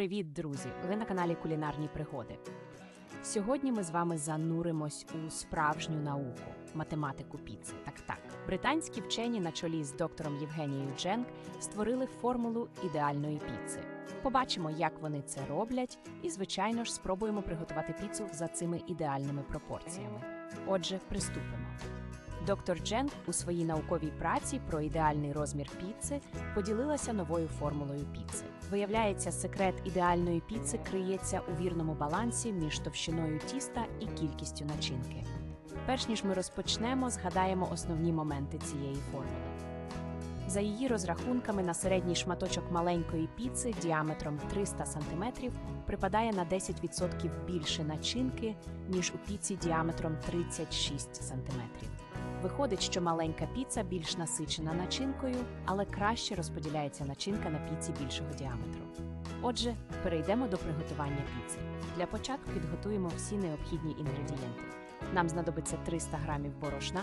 Привіт, друзі! Ви на каналі Кулінарні Пригоди. Сьогодні ми з вами зануримось у справжню науку математику піци. Так так. Британські вчені на чолі з доктором Євгенією Дженк створили формулу ідеальної піци. Побачимо, як вони це роблять, і, звичайно ж, спробуємо приготувати піцу за цими ідеальними пропорціями. Отже, приступимо. Доктор Дженк у своїй науковій праці про ідеальний розмір піци поділилася новою формулою піци. Виявляється, секрет ідеальної піци криється у вірному балансі між товщиною тіста і кількістю начинки. Перш ніж ми розпочнемо, згадаємо основні моменти цієї формули. За її розрахунками, на середній шматочок маленької піци діаметром 300 см припадає на 10% більше начинки, ніж у піці діаметром 36 см. Виходить, що маленька піца більш насичена начинкою, але краще розподіляється начинка на піці більшого діаметру. Отже, перейдемо до приготування піци. Для початку підготуємо всі необхідні інгредієнти. Нам знадобиться 300 г борошна,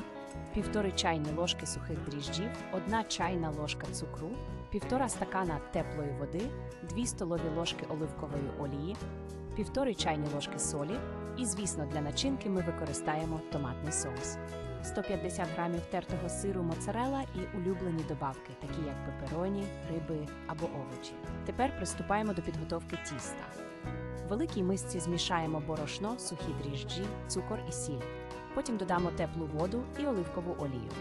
півтори чайні ложки сухих дріжджів, одна чайна ложка цукру, півтора стакана теплої води, 2 столові ложки оливкової олії, півтори чайні ложки солі, і, звісно, для начинки ми використаємо томатний соус. 150 грамів тертого сиру моцарела і улюблені добавки, такі як пепероні, гриби або овочі. Тепер приступаємо до підготовки тіста. В великій мисці змішаємо борошно, сухі дріжджі, цукор і сіль. Потім додамо теплу воду і оливкову олію.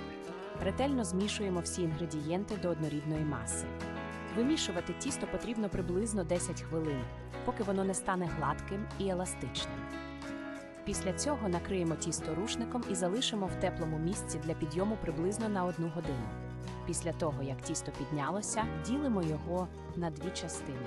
Ретельно змішуємо всі інгредієнти до однорідної маси. Вимішувати тісто потрібно приблизно 10 хвилин, поки воно не стане гладким і еластичним. Після цього накриємо тісто рушником і залишимо в теплому місці для підйому приблизно на одну годину. Після того, як тісто піднялося, ділимо його на дві частини.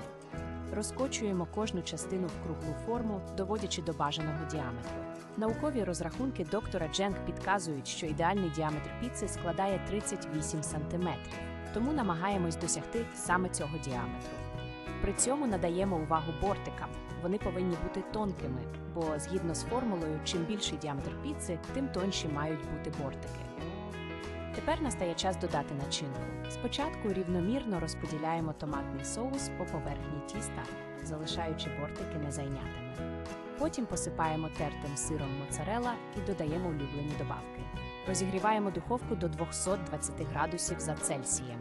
Розкочуємо кожну частину в круглу форму, доводячи до бажаного діаметру. Наукові розрахунки доктора Дженк підказують, що ідеальний діаметр піци складає 38 см, тому намагаємось досягти саме цього діаметру. При цьому надаємо увагу бортикам. Вони повинні бути тонкими, бо згідно з формулою, чим більший діаметр піци, тим тонші мають бути бортики. Тепер настає час додати начинку. Спочатку рівномірно розподіляємо томатний соус по поверхні тіста, залишаючи бортики незайнятими. Потім посипаємо тертим сиром моцарела і додаємо улюблені добавки. Розігріваємо духовку до 220 градусів за Цельсієм.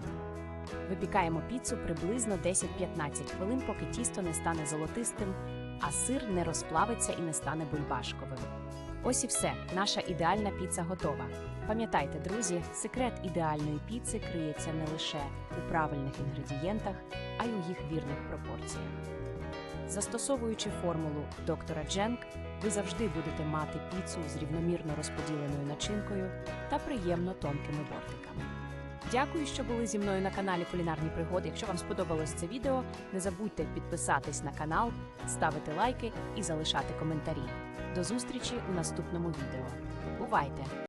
Випікаємо піцу приблизно 10-15 хвилин, поки тісто не стане золотистим, а сир не розплавиться і не стане бульбашковим. Ось і все, наша ідеальна піца готова. Пам'ятайте, друзі, секрет ідеальної піци криється не лише у правильних інгредієнтах, а й у їх вірних пропорціях. Застосовуючи формулу доктора Дженк, ви завжди будете мати піцу з рівномірно розподіленою начинкою та приємно тонкими бортиками. Дякую, що були зі мною на каналі Кулінарні Пригоди. Якщо вам сподобалось це відео, не забудьте підписатись на канал, ставити лайки і залишати коментарі. До зустрічі у наступному відео. Бувайте!